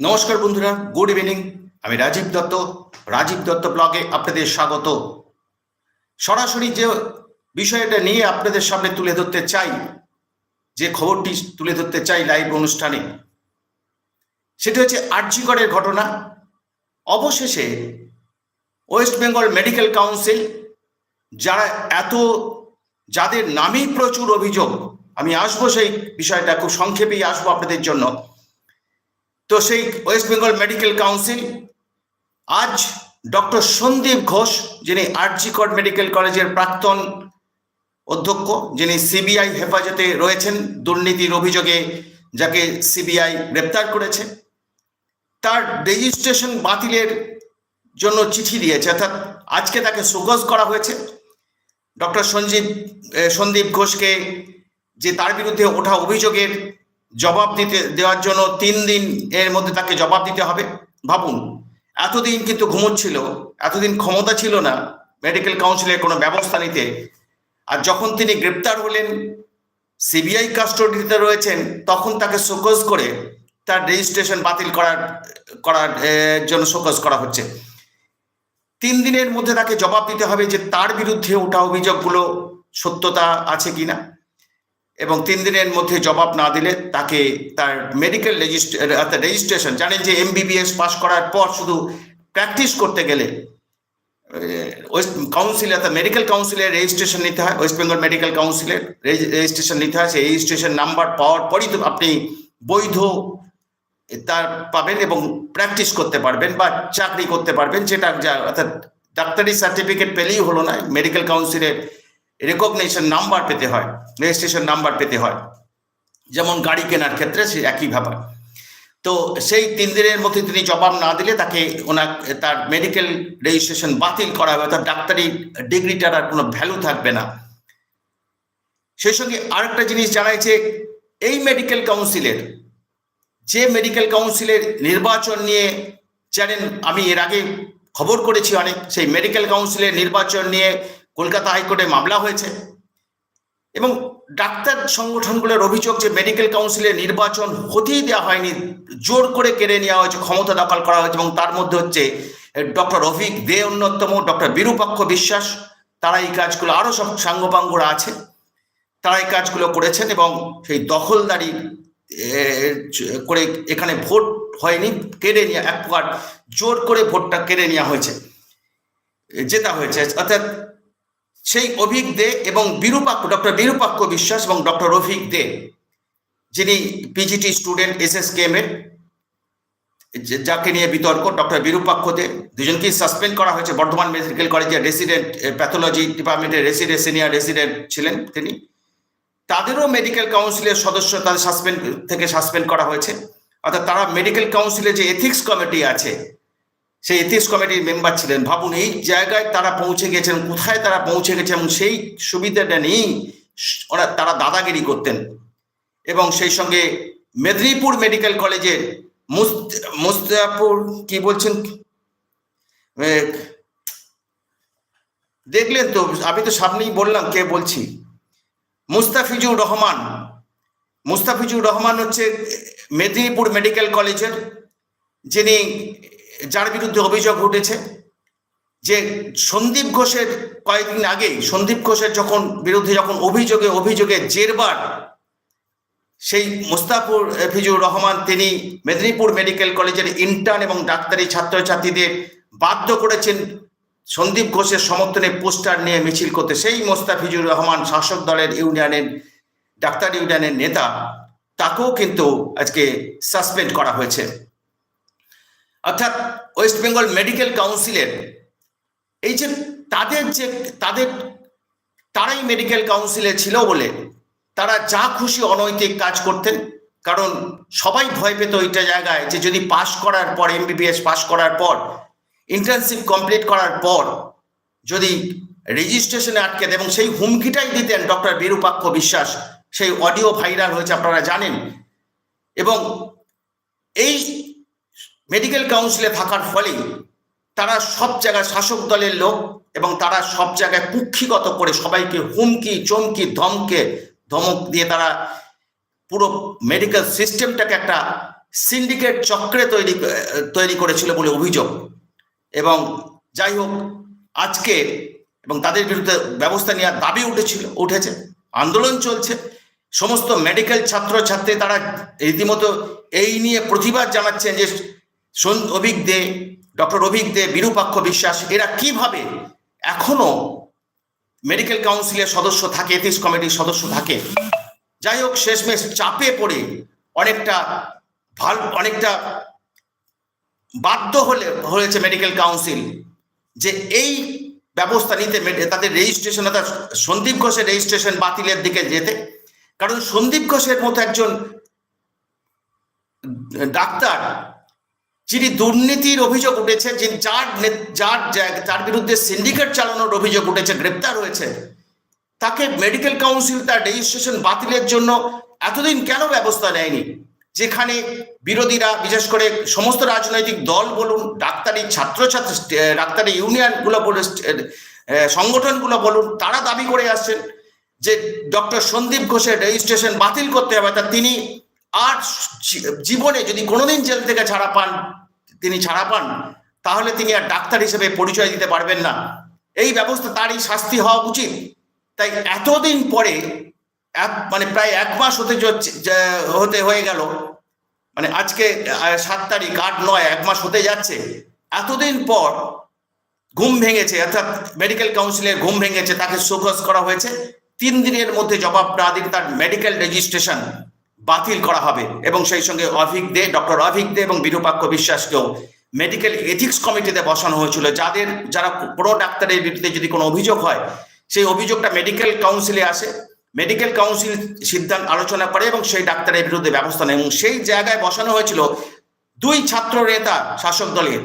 নমস্কার বন্ধুরা, good evening. আমি রাজীব দত্ত রাজীব দত্ত ব্লগে আপনাদের স্বাগত। সরাসরি যে বিষয়টা নিয়ে আপনাদের সামনে তুলে ধরতে চাই, যে খবরটি তুলে ধরতে চাই লাইভ অনুষ্ঠানে, সেটা হচ্ছে আর্যিকরের ঘটনা। অবশেষে ওয়েস্ট বেঙ্গল মেডিকেল কাউন্সিল, যারা এত, যাদের নামেই প্রচুর অভিযোগ, আমি আসব সেই বিষয়টা, খুব সংক্ষেপেই আসব আপনাদের জন্য। তো সেই ওয়েস্ট বেঙ্গল মেডিকেল কাউন্সিল আজ ডক্টর সন্দীপ ঘোষ, যিনি আরজিকর মেডিকেল কলেজের প্রাক্তন অধ্যক্ষ, যিনি সিবিআই হেফাজতে রয়েছেন দুর্নীতির অভিযোগে, যাকে সিবিআই গ্রেপ্তার করেছে, তার রেজিস্ট্রেশন বাতিলের জন্য চিঠি দিয়েছে, অর্থাৎ আজকে তাকে সুগজ করা হয়েছে। ডক্টর সঞ্জীব সন্দীপ ঘোষকে যে তার বিরুদ্ধে ওঠা অভিযোগের জবাব দিতে, দেওয়ার জন্য তিন দিন এর মধ্যে তাকে জবাব দিতে হবে। ভাবুন, এতদিন কিন্তু ঘুমোচ্ছিল, এতদিন ক্ষমতা ছিল না মেডিকেল কাউন্সিলের কোনো ব্যবস্থা নিতে। আর যখন তিনি গ্রেপ্তার হলেন, সিবিআই কাস্টডিতে রয়েছেন, তখন তাকে শোকজ করে তার রেজিস্ট্রেশন বাতিল করার করার জন্য শোকজ করা হচ্ছে। তিন দিনের মধ্যে তাকে জবাব দিতে হবে যে তার বিরুদ্ধে ওঠা অভিযোগগুলো সত্যতা আছে কিনা। এবং তিন দিনের মধ্যে জবাব না দিলে তাকে তার মেডিকেল রেজিস্ট্রেশন জানেন যে এমবিবিএস পাস করার পর শুধু প্র্যাকটিস করতে গেলে ওয়েস্ট কাউন্সিল, অর্থাৎ মেডিকেল কাউন্সিলের রেজিস্ট্রেশন নিতে হয়, ওয়েস্ট বেঙ্গল মেডিকেল কাউন্সিলের রেজিস্ট্রেশন নিতে হয়, সেই রেজিস্ট্রেশন নাম্বার পাওয়ার পরই তো আপনি বৈধ তার পাবেন এবং প্র্যাকটিস করতে পারবেন বা চাকরি করতে পারবেন, যেটা অর্থাৎ ডাক্তারি সার্টিফিকেট পেলেই হলো না মেডিকেল কাউন্সিলের রেকগনেশন নাম্বার পেতে হয় রেজিস্ট্রেশন নাম্বার পেতে হয়। যেমন গাড়ি কেনার ক্ষেত্রে সে একই ব্যাপার। তো সেই তিন দিনের মধ্যে তিনি জবাব না দিলে তাকে ওনার, তার মেডিকেল রেজিস্ট্রেশন বাতিল করা হবে, অর্থাৎ ডাক্তারি ডিগ্রিটার আর কোনো ভ্যালু থাকবে না। সেই সঙ্গে আরেকটা জিনিস জানাইছে এই মেডিকেল কাউন্সিলের যে মেডিকেল কাউন্সিলের নির্বাচন নিয়ে জানেন, আমি এর আগে খবর করেছি অনেক, সেই মেডিকেল কাউন্সিলের নির্বাচন নিয়ে কলকাতা হাইকোর্টে মামলা হয়েছে। এবং ডাক্তার সংগঠনগুলোর অভিযোগ যে মেডিকেল কাউন্সিলের নির্বাচন হতেই দেওয়া হয়নি, জোর করে কেড়ে নেওয়া হয়েছে, ক্ষমতা দখল করা হয়েছে এবং তার মধ্যে হচ্ছে ডক্টর রফিক দে অন্যতম ডক্টর বিরূপাক্ষ বিশ্বাস, তারা এই কাজগুলো আরও সব সাঙ্গপাঙ্গরা আছে। তারা এই কাজগুলো করেছেন এবং সেই দখলদারি করে এখানে ভোট হয়নি, কেড়ে নেওয়া, এক প্রকার জোর করে ভোটটা কেড়ে নেওয়া হয়েছে। জেতা হয়েছে। অর্থাৎ সেই অভিক দে এবং বিরূপাক্ষ, ডক্টর বিরূপাক্ষ বিশ্বাস এবং ডক্টর রফিক দে, যিনি PGT student S S K M এর যাকে নিয়ে বিতর্ক, ডক্টর বিরূপাক্ষ দে দুজনকেই সাসপেন্ড করা হয়েছে। বর্ধমান মেডিকেল কলেজের রেসিডেন্ট প্যাথোলজি ডিপার্টমেন্টের রেসিডেন্ট সিনিয়র রেসিডেন্ট ছিলেন তিনি। তাদেরও মেডিকেল কাউন্সিলের সদস্য তাদের সাসপেন্ড থেকে সাসপেন্ড করা হয়েছে। অর্থাৎ তারা মেডিকেল কাউন্সিলে যে এথিক্স কমিটি আছে সেই এথিক্স কমিটির মেম্বার ছিলেন। ভাবুন, এই জায়গায় তারা পৌঁছে গেছেন, কোথায় তারা পৌঁছে গেছেন এবং সেই সুবিধাটা নেই ওরা, তারা দাদাগিরি করতেন। এবং সেই সঙ্গে মেদিনীপুর মেডিকেল কলেজের মুস্ত- মুস্তাপুর কি বলছেন? দেখলেন তো, আমি তো সামনেই বললাম কে বলছি। মুস্তাফিজুর রহমান। মুস্তাফিজুর রহমান হচ্ছে মেদিনীপুর মেডিকেল কলেজের যিনি যার বিরুদ্ধে অভিযোগ উঠেছে যে সন্দীপ ঘোষের কয়েকদিন আগে সন্দীপ ঘোষের যখন বিরুদ্ধে যখন অভিযোগে অভিযোগে জেরবার, সেই মুস্তাফুর ফিজুর রহমান, তিনি মেদিনীপুর মেডিকেল কলেজের ইন্টার্ন এবং ডাক্তারি ছাত্রছাত্রীদের বাধ্য করেছেন সন্দীপ ঘোষের সমর্থনে পোস্টার নিয়ে মিছিল করতে। সেই মোস্তাফিজুর রহমান শাসক দলের ইউনিয়নের, ডাক্তার ইউনিয়নের নেতা, তাকেও কিন্তু আজকে সাসপেন্ড করা হয়েছে। অর্থাৎ ওয়েস্ট বেঙ্গল মেডিকেল কাউন্সিলের, এই যে তাদের যে, তাদের, তারাই মেডিকেল কাউন্সিলে ছিল বলে তারা যা খুশি অনৈতিক কাজ করতেন, কারণ সবাই ভয় পেত ওইটা জায়গায় যে যদি পাশ করার পর, এমবিবিএস পাশ করার পর, ইন্টার্নশিপ কমপ্লিট করার পর যদি রেজিস্ট্রেশনে আটকে দেয় এবং সেই হুমকিটাই দিতেন ডক্টর বিরূপাক্ষ বিশ্বাস, সেই অডিও ভাইরাল হয়েছে আপনারা জানেন। এবং এই মেডিকেল কাউন্সিলে থাকার ফলে তারা সব জায়গায় শাসক দলের লোক এবং তারা সব জায়গায় কুক্ষিগত করে সবাইকে হুমকি, চমকি, ধমকে, ধমক দিয়ে তারা পুরো মেডিকেল সিস্টেমটাকে একটা সিন্ডিকেট চক্রে তৈরি তৈরি করেছিল বলে অভিযোগ। এবং যাই হোক, আজকে এবং তাদের বিরুদ্ধে ব্যবস্থা নেওয়ার দাবি উঠেছিল, উঠেছে, আন্দোলন চলছে। সমস্ত মেডিকেল ছাত্রছাত্রী তারা রীতিমতো এই নিয়ে প্রতিবাদ জানাচ্ছেন যে অভিক দে, ডক্টর অভিক দে, বিরূপাক্ষ বিশ্বাস, এরা কীভাবে এখনও মেডিকেল কাউন্সিলের সদস্য থাকে এথিক্স কমিটির সদস্য থাকে? যাই হোক, শেষমেশ চাপে পড়ে অনেকটা ভালো, অনেকটা বাধ্য হলে, হয়েছে মেডিকেল কাউন্সিল যে এই ব্যবস্থা নিতে তাদের রেজিস্ট্রেশন অর্থাৎ সন্দীপ ঘোষের রেজিস্ট্রেশন বাতিলের দিকে যেতে। কারণ সন্দীপ ঘোষের মতো একজন ডাক্তার যিনি দুর্নীতির অভিযোগ উঠেছে যিনি যার যার যার বিরুদ্ধে সিন্ডিকেট চালানোর অভিযোগ উঠেছে, গ্রেপ্তার হয়েছে, তাকে মেডিকেল কাউন্সিল তার রেজিস্ট্রেশন বাতিলের জন্য এতদিন কেন ব্যবস্থা নেয়নি? যেখানে বিরোধীরা, বিশেষ করে সমস্ত রাজনৈতিক দল বলুন, ডাক্তারি ছাত্রছাত্রী ডাক্তারি ইউনিয়নগুলো বলুন সংগঠনগুলো বলুন, তারা দাবি করে আসছেন যে ডক্টর সন্দীপ ঘোষের রেজিস্ট্রেশন বাতিল করতে হবে। তা তিনি আর জীবনে যদি কোনোদিন জেল থেকে ছাড়া পান তিনি ছাড়া পান, তাহলে তিনি আর ডাক্তার হিসেবে পরিচয় দিতে পারবেন না। এই ব্যবস্থা তারই শাস্তি হওয়া উচিত। তাই এতদিন পরে এক মানে প্রায় এক মাস হতে হতে হয়ে গেল মানে আজকে সাত তারিখ, আট, নয়, এক মাস হতে যাচ্ছে। এতদিন পর ঘুম ভেঙেছে, অর্থাৎ মেডিকেল কাউন্সিলের ঘুম ভেঙেছে, তাকে শোকস করা হয়েছে। তিন দিনের মধ্যে জবাব না দিলে তার মেডিকেল রেজিস্ট্রেশন বাতিল করা হবে এবং সেই সঙ্গে অভিক দে, ডক্টর অভিক দে এবং বিরূপাক্ষ বিশ্বাসকেও মেডিকেল এথিক্স কমিটিতে বসানো হয়েছিল। যাদের, যারা কোনো ডাক্তারের বিরুদ্ধে যদি কোনো অভিযোগ হয়, সেই অভিযোগটা মেডিকেল কাউন্সিলে আসে। মেডিকেল কাউন্সিল সিদ্ধান্ত আলোচনা করে এবং সেই ডাক্তারের বিরুদ্ধে ব্যবস্থা নেয়। এবং সেই জায়গায় বসানো হয়েছিল দুই ছাত্র নেতা শাসক দলের।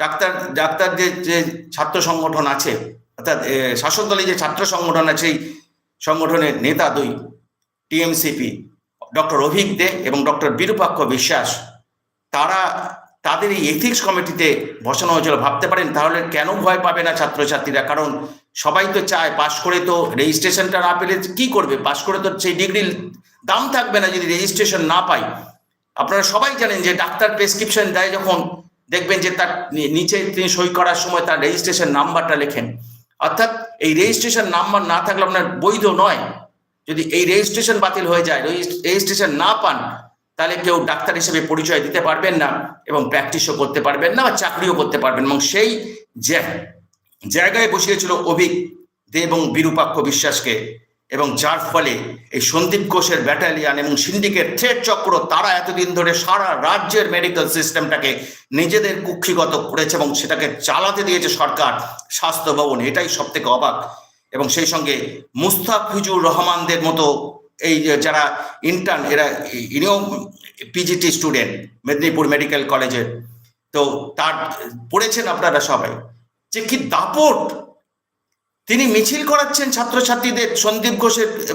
ডাক্তার ডাক্তার যে যে ছাত্র সংগঠন আছে, অর্থাৎ শাসক দলের যে ছাত্র সংগঠন আছে, সেই সংগঠনের নেতা দুই, টিএমসিপি। ডক্টর অভিক দে এবং ডক্টর বিরূপাক্ষ বিশ্বাস, তারা তাদের এই এথিক্স কমিটিতে বসানো হয়েছিল। ভাবতে পারেন, তাহলে কেন ভয় পাবে না ছাত্রছাত্রীরা? কারণ সবাই তো চায়, পাশ করে তো রেজিস্ট্রেশনটা না পেলে কি করবে? পাশ করে তো সেই ডিগ্রির দাম থাকবে না যদি রেজিস্ট্রেশন না পাই আপনারা সবাই জানেন যে ডাক্তার প্রেসক্রিপশন দেয় যখন, দেখবেন যে তার নিচে তিনি সই করার সময় তার রেজিস্ট্রেশন নাম্বারটা লেখেন। অর্থাৎ এই রেজিস্ট্রেশন নাম্বার না থাকলে আপনার বৈধ নয়। যদি এই রেজিস্ট্রেশন বাতিল হয়ে যায় রেজিস্ট্রেশন না পান, তাহলে কেউ ডাক্তার হিসেবে পরিচয় দিতে পারবেন না এবং প্র্যাকটিসও করতে পারবেন না বা চাকরিও করতে পারবেন এবং সেই জায়গায় বসিয়েছিল অভিক দে এবং বিরূপাক্ষ বিশ্বাসকে এবং যার ফলে এই সন্দীপ ঘোষের ব্যাটালিয়ান এবং সিন্ডিকেট থ্রেড চক্র তারা এতদিন ধরে সারা রাজ্যের মেডিকেল সিস্টেমটাকে নিজেদের কুক্ষিগত করেছে এবং সেটাকে চালাতে দিয়েছে সরকার, স্বাস্থ্য ভবন, এটাই সব থেকে অবাক। এবং সেই সঙ্গে মুস্তাফিজুর রহমানদের মতো এই যারা ইন্টার্ন এরা ইনিও পিজিটি স্টুডেন্ট মেদিনীপুর মেডিকেল কলেজের তো তার, পড়েছেন আপনারা সবাই। যে কি দাপট! তিনি মিছিল করাচ্ছেন ছাত্রছাত্রীদের সন্দীপ ঘোষের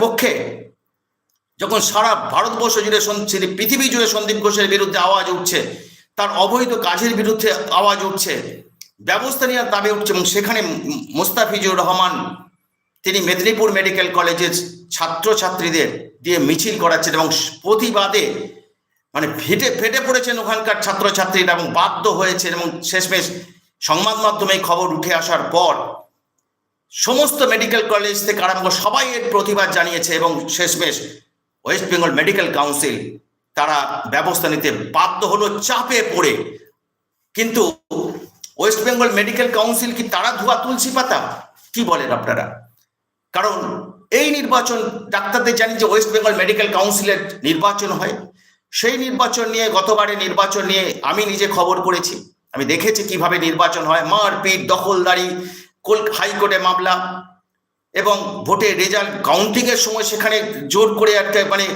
পক্ষে। যখন সারা ভারতবর্ষ জুড়ে সন- পৃথিবী জুড়ে সন্দীপ ঘোষের বিরুদ্ধে আওয়াজ উঠছে, তার অবৈধ কাজের বিরুদ্ধে আওয়াজ উঠছে। ব্যবস্থা নেওয়ার দাবি উঠছে এবং সেখানে মোস্তাফিজুর রহমান, তিনি মেদিনীপুর মেডিকেল কলেজের ছাত্রছাত্রীদের দিয়ে মিছিল করাচ্ছেন এবং প্রতিবাদে মানে ফেটে ফেটে পড়েছেন ওখানকার ছাত্রছাত্রীরা এবং বাধ্য হয়েছেন এবং শেষমেশ সংবাদ মাধ্যমে খবর উঠে আসার পর সমস্ত মেডিকেল কলেজ থেকে আরম্ভ সবাই এর প্রতিবাদ জানিয়েছে এবং শেষমেশ ওয়েস্ট বেঙ্গল মেডিকেল কাউন্সিল তারা ব্যবস্থা নিতে বাধ্য হলো, চাপে পড়ে। কিন্তু ওয়েস্ট বেঙ্গল মেডিকেল কাউন্সিল কি তারা ধোয়া তুলসী পাতা? কি বলেন আপনারা? কারণ এই নির্বাচন, ডাক্তারদের জানি যে ওয়েস্ট বেঙ্গল মেডিকেল কাউন্সিলের নির্বাচন হয়। সেই নির্বাচন নিয়ে, গতবারে নির্বাচন নিয়ে আমি নিজে খবর করেছি। আমি দেখেছি কীভাবে নির্বাচন হয়। মারপিট, দখলদারি হাইকোর্টে মামলা এবং ভোটের রেজাল্ট কাউন্টিং এর সময় সেখানে জোর করে একটা মানে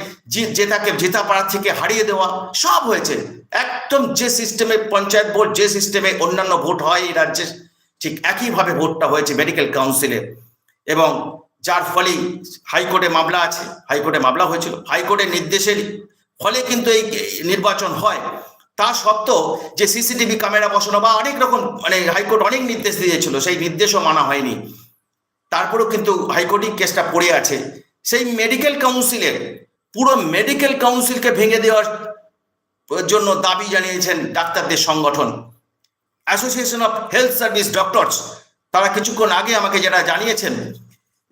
জেতাকে জেতা প্রার্থীকে হারিয়ে দেওয়া সব হয়েছে। একদম যে সিস্টেমে পঞ্চায়েত ভোট, যে সিস্টেমে অন্যান্য ভোট হয় এই রাজ্যে, ঠিক একইভাবে ভোটটা হয়েছে মেডিকেল কাউন্সিলে। এবং যার ফলে হাইকোর্টে মামলা আছে, হাইকোর্টে মামলা হয়েছিল। হাইকোর্টের নির্দেশের ফলে কিন্তু এই নির্বাচন হয়। তা সত্ত্বেও যে সিসিটিভি ক্যামেরা বসানো বা অনেক রকম মানে হাইকোর্ট অনেক নির্দেশ দিয়েছিল, সেই নির্দেশও মানা হয়নি। তারপরেও কিন্তু হাইকোর্টই কেসটা পড়ে আছে। সেই মেডিকেল কাউন্সিলের পুরো মেডিকেল কাউন্সিলকে ভেঙে দেওয়ার জন্য দাবি জানিয়েছেন ডাক্তারদের সংগঠন। Association of health service doctors তারা কিছুক্ষণ আগে আমাকে যারা জানিয়েছেন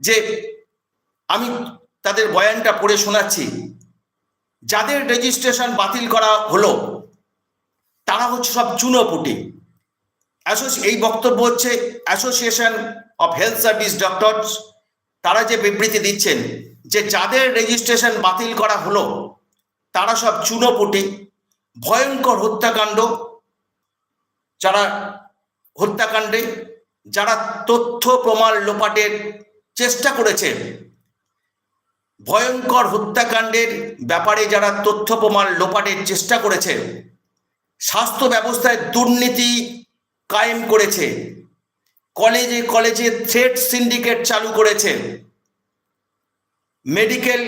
যে, আমি তাদের বয়ানটা পড়ে শোনাচ্ছি। যাদের রেজিস্ট্রেশন বাতিল করা হলো, তারা হচ্ছে সব চুনোপুটি। এই বক্তব্য হচ্ছে association of health service doctors তারা যে বিবৃতি দিচ্ছেন যে যাদের রেজিস্ট্রেশন বাতিল করা হলো, তারা সব চুনোপুটি, ভয়ঙ্কর হত্যাকাণ্ড, যারা হত্যাকাণ্ডে, যারা তথ্য প্রমাণ লোপাটের চেষ্টা করেছে, ভয়ঙ্কর হত্যাকাণ্ডের ব্যাপারে যারা তথ্য প্রমাণ লোপাটের চেষ্টা করেছে, স্বাস্থ্য ব্যবস্থায় দুর্নীতি কায়েম করেছে কলেজে কলেজে থ্রেড সিন্ডিকেট চালু করেছে। মেডিকেল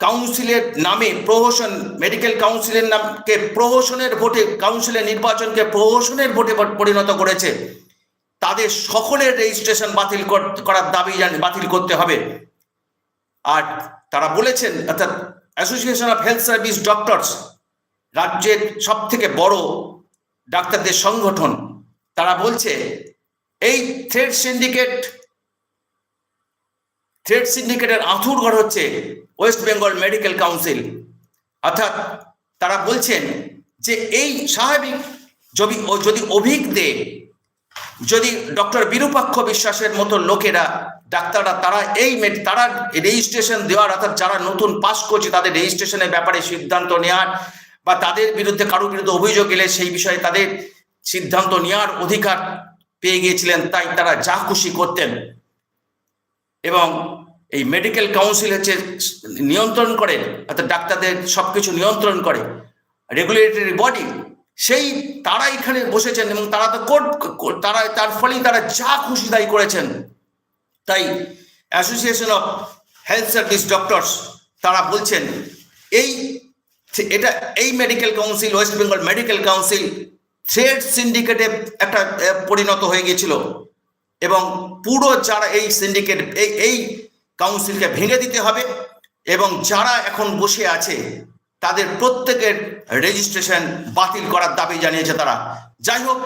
কাউন্সিলের নামে প্রহসন মেডিকেল কাউন্সিলের নামকে প্রহসনের ভোটে কাউন্সিলের নির্বাচনকে প্রহসনের ভোটে পরিণত করেছে। তাদের সকলের রেজিস্ট্রেশন বাতিল করার দাবি বাতিল করতে হবে। আর তারা বলেছেন, অর্থাৎ association of health service doctors রাজ্যের সব থেকে বড় ডাক্তারদের সংগঠন, তারা বলছে এই থ্রেড সিন্ডিকেট থ্রেড সিন্ডিকেটের আঁথুর ঘর হচ্ছে ওয়েস্ট বেঙ্গল মেডিকেল কাউন্সিল অর্থাৎ তারা বলছেন যে এই স্বাভাবিক যদি যদি অভিজ্ঞ, যদি ডক্টর বিরূপাক্ষ বিশ্বাসের মতো লোকেরা, ডাক্তাররা তারা এই তারা রেজিস্ট্রেশন দেওয়ার, অর্থাৎ যারা নতুন পাস করছে তাদের রেজিস্ট্রেশনের ব্যাপারে সিদ্ধান্ত নেওয়ার বা তাদের বিরুদ্ধে কারোর বিরুদ্ধে অভিযোগ এলে সেই বিষয়ে তাদের সিদ্ধান্ত নেওয়ার অধিকার পেয়ে গিয়েছিলেন, তাই তারা যা খুশি করতেন। এবং এই মেডিকেল কাউন্সিল হচ্ছে নিয়ন্ত্রণ করে, অর্থাৎ ডাক্তারদের সব কিছু নিয়ন্ত্রণ করে রেগুলেটরি বডি সেই তারা এখানে বসেছেন এবং তারা তো কোর্ট তারা, তার ফলেই তারা যা খুশি তাই করেছেন। তাই association of health service doctors তারা বলছেন, এই, এটা, এই medical council West Bengal medical council thread সিন্ডিকেটে একটা পরিণত হয়ে গিয়েছিল। এবং পুরো যারা এই সিন্ডিকেট, এই কাউন্সিলকে ভেঙে দিতে হবে এবং যারা এখন বসে আছে, তাদের প্রত্যেকের রেজিস্ট্রেশন বাতিল করার দাবি জানিয়েছে তারা। যাই হোক,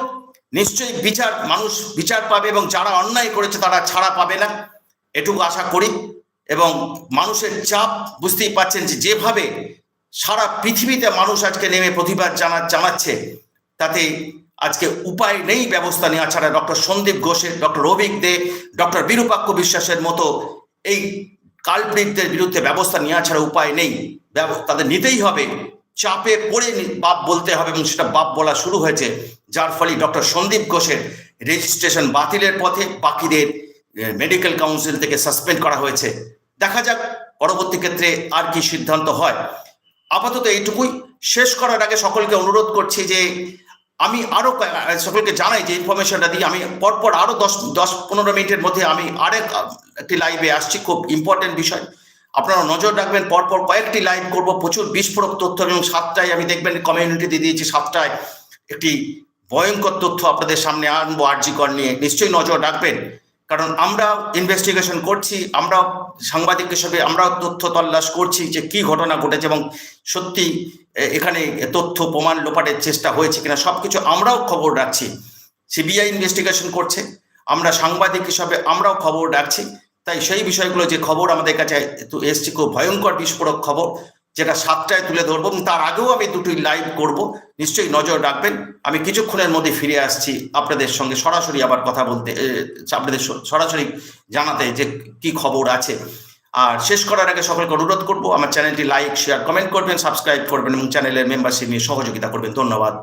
নিশ্চয়ই বিচার, মানুষ বিচার পাবে এবং যারা অন্যায় করেছে তারা ছাড়া পাবে না। এটুকু আশা করি এবং মানুষের চাপ বুঝতেই পাচ্ছেন যে যেভাবে সারা পৃথিবীতে মানুষ আজকে নেমে প্রতিবাদ জানা, জানাচ্ছে তাতে আজকে উপায় নেই ব্যবস্থা নেওয়া ছাড়া ডক্টর সন্দীপ ঘোষের, ডক্টর রবিক দে, ডক্টর বিরূপাক্ষ বিশ্বাসের মতো এই কালপ্রিকদের বিরুদ্ধে ব্যবস্থা নেওয়া ছাড়া উপায় নেই। তাদের নিতেই হবে। চাপে পড়ে বাপ বলতে হবে এবং সেটা বাপ বলা শুরু হয়েছে। যার ফলে ডক্টর সন্দীপ ঘোষের রেজিস্ট্রেশন বাতিলের পথে বাকিদের মেডিকেল কাউন্সিল থেকে সাসপেন্ড করা হয়েছে। দেখা যাক পরবর্তী ক্ষেত্রে আর কি সিদ্ধান্ত হয়। আপাতত এইটুকুই। শেষ করার আগে সকলকে অনুরোধ করছি যে আমি আরও সকলকে জানাই যে ইনফরমেশনটা দিয়ে আমি পরপর আরও দশ দশ পনেরো মিনিটের মধ্যে আমি আরেক একটি লাইভে আসছি, খুব ইম্পর্টেন্ট বিষয়। আপনারা নজর রাখবেন, পরপর কয়েকটি লাইভ করব, প্রচুর বিস্ফোরক তথ্য এবং সাতটায় আমি দেখবেন কমিউনিটি দিয়ে দিয়েছি, সাতটায় একটি ভয়ঙ্কর তথ্য আপনাদের সামনে আনব, আর্জিকর নিয়ে। নিশ্চয়ই নজর রাখবেন। কারণ আমরা ইনভেস্টিগেশন করছি আমরা সাংবাদিক হিসেবে আমরাও তথ্য তল্লাশ করছি যে কি ঘটনা ঘটেছে এবং সত্যি এখানে তথ্য প্রমাণ লোপাটের চেষ্টা হয়েছে কিনা সবকিছু আমরাও খবর রাখছি। সিবিআই ইনভেস্টিগেশন করছে, আমরা সাংবাদিক হিসাবে আমরাও খবর রাখছি। তাই সেই বিষয়গুলো যে খবর আমাদের কাছে এসছে, খুব ভয়ঙ্কর বিস্ফোরক খবর। যেটা সাতটায় তুলে ধরবো তার আগেও আমি দুটি লাইভ করব। নিশ্চয়ই নজর রাখবেন। আমি কিছুক্ষণের মধ্যে ফিরে আসছি আপনাদের সঙ্গে সরাসরি আবার কথা বলতে আপনাদের সরাসরি জানাতে যে কি খবর আছে। আর শেষ করার আগে সকলকে অনুরোধ করব, আমার চ্যানেলটি লাইক শেয়ার কমেন্ট করবেন সাবস্ক্রাইব করবেন এবং চ্যানেলের মেম্বারশিপ নিয়ে সহযোগিতা করবেন। ধন্যবাদ।